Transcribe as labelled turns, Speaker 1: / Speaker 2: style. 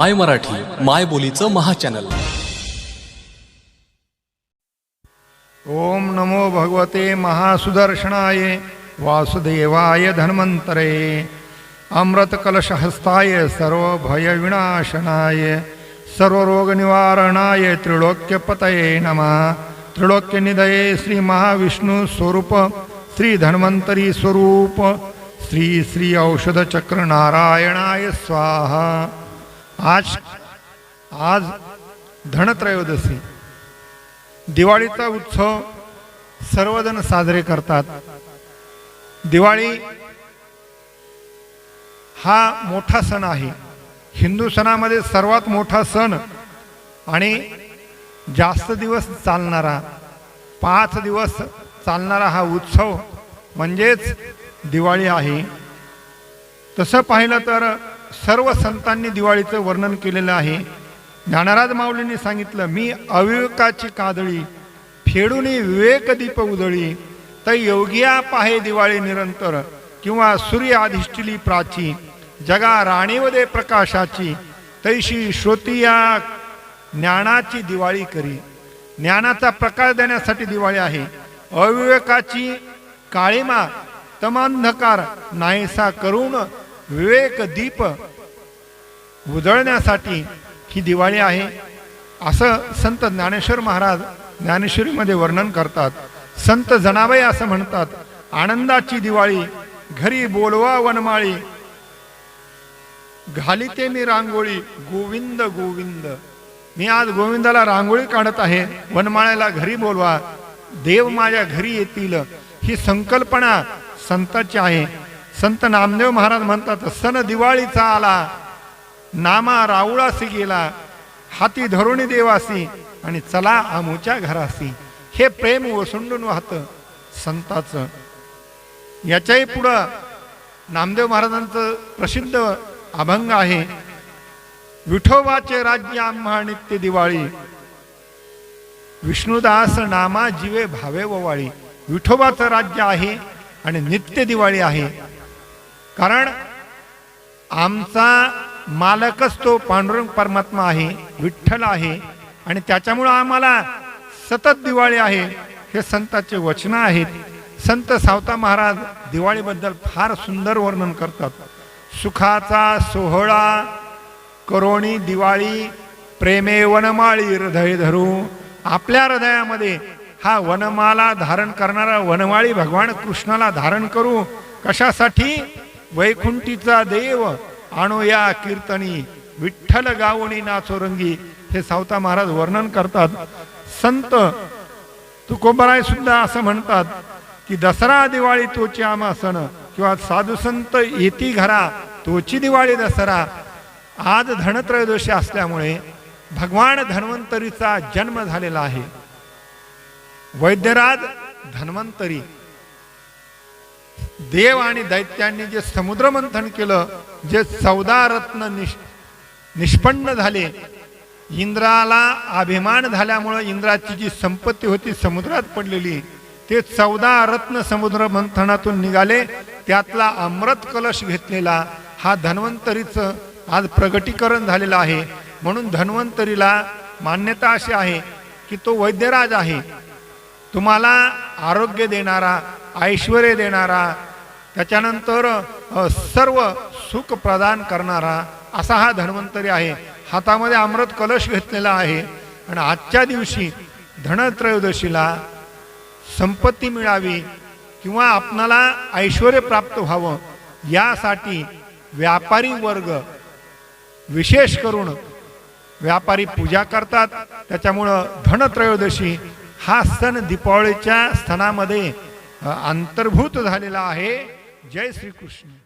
Speaker 1: माय मराठी माय बोलीचं महाचॅनल
Speaker 2: ओम नमो भगवते महासुदर्शनाय वासुदेवाय धन्वन्तरे अमृतकलशहस्ताय सर्वभयविनाशनाय सर्वरोगनिवारणाय त्रिलोक्यपतये नमः। त्रिलोक्यनिधये श्रीमहाविष्णुस्वरूप श्री धन्वन्तरी स्वरूप श्री श्री औषधचक्र नारायणाय स्वाहा। आज आज धनत्रयोदशी. दिवाळीचा उत्सव सर्वजण साजरे करतात. दिवाळी हा मोठा सण आहे. हिंदू सणामध्ये सर्वात मोठा सण आणि जास्त दिवस चालणारा पाच दिवस चालणारा हा उत्सव म्हणजेच दिवाळी आहे. तसं पाहिलं तर सर्व संतांनी दिवाळीचं वर्णन केलेलं आहे. ज्ञानराज माऊलींनी सांगितलं मी अविवेकाची कादळी फेडून विवेक दीप उजळी तर योगिया पाहे दिवाळी निरंतर किंवा सूर्य अधिष्ठिली प्राची जगा राणीवदे प्रकाशाची तैशी श्रोतिया ज्ञानाची दिवाळी करी. ज्ञानाचा प्रकाश देण्यासाठी दिवाळी आहे. अविवेकाची काळीमा तमांधकार नाहीसा करून विवेक दीप उजळण्यासाठी ही दिवाळी आहे. असं संत ज्ञानेश्वर महाराज ज्ञानेश्वरीमध्ये वर्णन करतात. संत जनाबाई असं म्हणतात आनंदाची दिवाळी घरी बोलवा वनमाळी घालिते मी रांगोळी गोविंद गोविंद. मी आज गोविंदाला रांगोळी काढत आहे. वनमाळ्याला घरी बोलवा. देव माझ्या घरी येतील. ही संकल्पना संताची आहे. संत नामदेव महाराज म्हणतात सण दिवाळीचा आला नामा राऊळासी गेला हाती धरुणी देवासी आणि चला आमूच्या घरासी. हे प्रेम ओसंडून वाहत संताचं. याच्याही पुढं नामदेव महाराजांचं प्रसिद्ध अभंग आहे विठोबाचे राज्य आम्हा नित्य दिवाळी. विष्णुदास नामा जीवे भावे ववाळी. विठोबाचं राज्य आहे आणि नित्य दिवाळी आहे. कारण आमचा मालकच तो पांडुरंग परमात्मा आहे विठ्ठल आहे आणि त्याच्यामुळं आम्हाला सतत दिवाळी आहे. हे संतांचे वचनं आहेत. संत सावता महाराज दिवाळीबद्दल फार सुंदर वर्णन करतात. सुखाचा सोहळा करोणी दिवाळी प्रेमे वनमाळी हृदय धरू. आपल्या हृदयामध्ये हा वनमाला धारण करणारा वनमाळी भगवान कृष्णाला धारण करू. कशासाठी? वैकुंठीचा देव आणूया कीर्तनी विठ्ठल गावणी नाचोरंगी. हे सावता महाराज वर्णन करतात. संत तुकोबराय सुद्धा असं म्हणतात की दसरा दिवाळी तोची आमा सण किंवा साधू संत येती घरा तोची दिवाळी दसरा. आज धनत्रयोदशी असल्यामुळे भगवान धन्वंतरीचा जन्म झालेला आहे. वैद्यराज धन्वंतरी देव आणि दैत्यांनी जे समुद्र मंथन केलं जे चौदा रत्न निष निष्पन्न झाले इंद्राला अभिमान झाल्यामुळं इंद्राची जी संपत्ती होती समुद्रात पडलेली ते चौदा रत्न समुद्र मंथनातून निघाले त्यातला अमृत कलश घेतलेला हा धन्वंतरीचं आज प्रगटीकरण झालेलं आहे. म्हणून धन्वंतरीला मान्यता अशी आहे की तो वैद्यराज आहे. तुम्हाला आरोग्य देणारा ऐश्वर देणारा त्याच्यानंतर सर्व सुख प्रदान करणारा असा हा धन्वंतरी आहे. हातामध्ये अमृत कलश घेतलेला आहे. आणि आजच्या दिवशी धनत्रयोदशीला संपत्ती मिळावी किंवा आपणाला ऐश्वर प्राप्त व्हावं यासाठी व्यापारी वर्ग विशेष करून व्यापारी पूजा करतात. त्याच्यामुळं धनत्रयोदशी हा सण दीपावळीच्या सणामध्ये अंतर्भूत झालेला आहे. જય શ્રી કૃષ્ણ